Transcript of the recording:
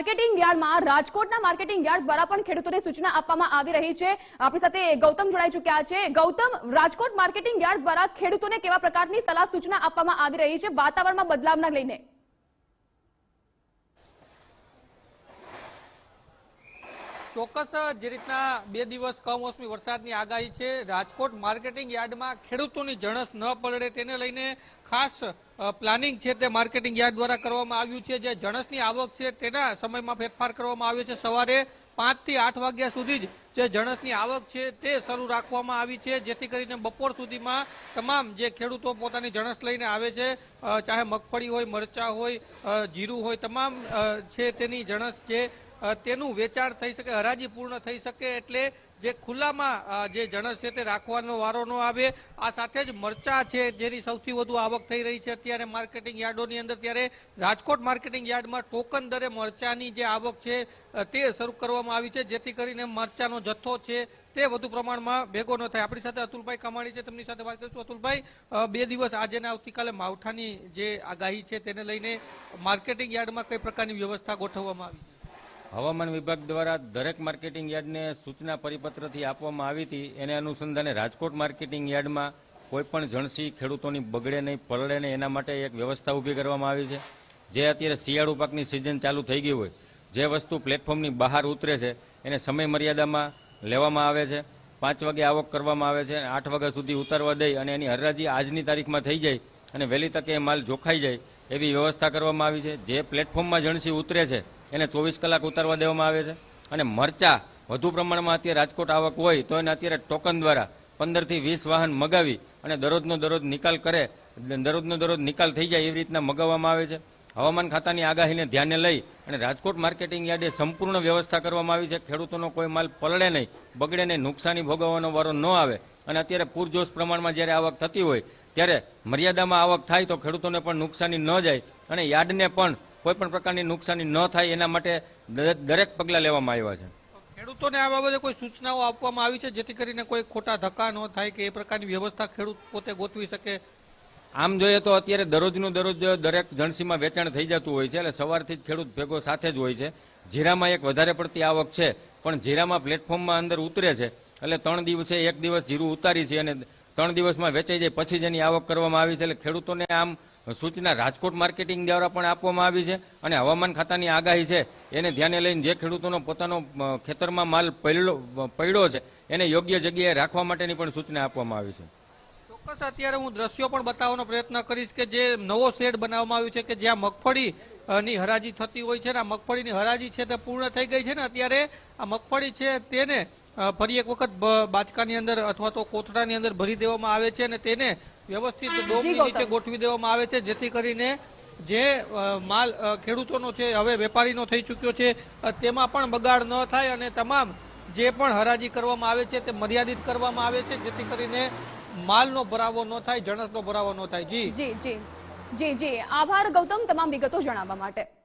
Marketing યાર્ડમાં, રાજકોટના marketing yard દ્વારા પણ ખેડૂતોને સૂચના આપવામાં આવી રહી છે. આપણી સાથે ગૌતમ જોડાઈ ચૂક્યા છે. ગૌતમ, રાજકોટ માર્કેટિંગ યાર્ડ દ્વારા ખેડૂતોને કેવા પ્રકારની સલાહ સૂચના આપવામાં આવી રહી છે? વાતાવરણમાં બદલાવના લઈને. ચોક્કસ જે રીતના બે દિવસ કમોસમી વરસાદની આગાહી છે રાજકોટ માર્કેટિંગ યાર્ડમાં ખેડૂતોની જણસ ન પડે તેને લઈને ખાસ પ્લાનિંગ છે તે માર્કેટિંગ યાર્ડ દ્વારા કરવામાં આવ્યું છે. જે જણસની આવક છે તેના સમયમાં ફેરફાર કરવામાં આવ્યો છે. સવારે પાંચથી આઠ વાગ્યા સુધી જ જે જણસની આવક છે તે શરૂ રાખવામાં આવી છે. જેથી કરીને બપોર સુધીમાં તમામ જે ખેડૂતો પોતાની જણસ લઈને આવે છે ચાહે મગફળી હોય મરચા હોય જીરું હોય તમામ છે તેની જણસ અ, તેનું વેચાણ થઈ શકે, હરાજી પૂર્ણ થઈ શકે એટલે જે ખુલ્લામાં જે જણસ છે તે રાખવાનો વારો ન આવે. આ સાથે જ મરચા છે જેની સૌથી વધુ આવક થઈ રહી છે અત્યારે માર્કેટિંગ યાર્ડોની અંદર. ત્યારે રાજકોટ માર્કેટિંગ યાર્ડમાં ટોકન દરે મરચાની જે આવક છે તે શરૂ કરવામાં આવી છે. જેથી કરીને મરચાનો જથ્થો છે તે વધુ પ્રમાણમાં ભેગો ન થાય. આપણી સાથે અતુલભાઈ કમાણી છે. તેમની સાથે વાત કરીશું. અતુલભાઈ બે દિવસ આજે ને આવતીકાલે માવઠાની જે આગાહી છે તેને લઈને માર્કેટિંગ યાર્ડમાં કઈ પ્રકારની વ્યવસ્થા ગોઠવવામાં આવી છે? હવામાન વિભાગ દ્વારા દરેક માર્કેટિંગ યાર્ડને સૂચના પરિપત્રથી આપવામાં આવી હતી. એને અનુસંધાને રાજકોટ માર્કેટિંગ યાર્ડમાં કોઈપણ જણસી ખેડૂતોની બગડે નહીં, પલળે નહીં, એના માટે એક વ્યવસ્થા ઊભી કરવામાં આવી છે. જે અત્યારે શિયાળુ પાકની સિઝન ચાલુ થઈ ગઈ હોય, જે વસ્તુ પ્લેટફોર્મની બહાર ઉતરે છે, એને સમય મર્યાદામાં લેવામાં આવે છે. પાંચ વાગે આવક કરવામાં આવે છે, આઠ વાગ્યા સુધી ઉતારવા દઈ અને એની હરાજી આજની તારીખમાં થઈ જાય અને વહેલી તકે એ માલ જોખાઈ જાય એવી વ્યવસ્થા કરવામાં આવી છે. જે પ્લેટફોર્મમાં જણસી ઉતરે છે એને ચોવીસ કલાક ઉતારવા દેવામાં આવે છે. અને મરચા વધુ પ્રમાણમાં અત્યારે રાજકોટ આવક હોય તો એને અત્યારે ટોકન દ્વારા પંદરથી વીસ વાહન મગાવી અને દરરોજનો દરરોજ નિકાલ કરે, દરરોજનો દરરોજ નિકાલ થઈ જાય એવી રીતના મગાવવામાં આવે છે. હવામાન ખાતાની આગાહીને ધ્યાને લઈ અને રાજકોટ માર્કેટિંગ યાર્ડે સંપૂર્ણ વ્યવસ્થા કરવામાં આવી છે. ખેડૂતોનો કોઈ માલ પલળે નહીં, બગડે નહીં, નુકસાની ભોગવવાનો વારો ન આવે અને અત્યારે પૂરજોશ પ્રમાણમાં જ્યારે આવક થતી હોય ત્યારે મર્યાદામાં આવક થાય તો ખેડૂતોને પણ નુકસાની ન જાય અને યાર્ડને પણ કોઈ પણ પ્રકારની નુકસાની ન થાય એના માટે દરેક- પગલાં લેવામાં આવ્યા છે. ખેડૂતોને આ બાબતે કોઈ સૂચનાઓ આપવામાં આવી છે? જેથી કરીને કોઈ ખોટા ધક્કા ન થાય કે એ પ્રકારની વ્યવસ્થા ખેડૂત પોતે ગોતવી શકે? આમ જોઈએ તો અત્યારે દરરોજનું દરરોજ દરેક જણસીમાં વેચાણ થઈ જતું હોય છે એટલે સવારથી જ ખેડૂત ભેગો સાથે જ હોય છે. જીરામાં એક વધારે પડતી આવક છે પણ જીરામાં પ્લેટફોર્મમાં અંદર ઉતરે છે. એટલે ત્રણ દિવસે એક દિવસ જીરું ઉતારી છે અને ત્રણ દિવસમાં વેચાઈ જાય પછી જ એની આવક કરવામાં આવી છે એટલે ખેડૂતોને આમ સૂચના રાજકોટ માર્કેટિંગ દ્વારા પણ આપવામાં આવી છે અને હવામાન ખાતાની આગાહી છે. એને ધ્યાને લઈને જે ખેડૂતોનો પોતાનો ખેતરમાં માલ પડ્યો પડ્યો છે, એને યોગ્ય જગ્યાએ રાખવા માટેની પણ સૂચના આપવામાં આવી છે. ચોક્કસ અત્યારે હું દ્રશ્યો પણ બતાવવાનો પ્રયત્ન કરીશ કે જે નવો શેડ બનાવવામાં આવ્યો છે કે જ્યાં મગફળી ની હરાજી થતી હોય છે ને આ મગફળીની હરાજી છે તે પૂર્ણ થઈ ગઈ છે ને અત્યારે આ મગફળી છે તેને ફરી એક વખત બાચકાની અંદર અથવા તો કોથળાની અંદર ભરી દેવામાં આવે છે અને તેને વ્યવસ્થિત ડોમની નીચે ગોઠવી દેવામાં આવે છે જેથી કરીને જે માલ ખેડૂતોનો છે હવે વેપારીનો થઈ ચૂક્યો છે તેમાં પણ બગાડ ન થાય અને તમામ જે પણ હરાજી કરવામાં આવે છે તે મર્યાદિત કરવામાં આવે છે જેથી કરીને માલનો ભરાવો ન થાય જણસનો ભરાવો ન થાય. જી. જી જી. જી જી. આભાર ગૌતમ તમામ વિગતો જણાવવા માટે.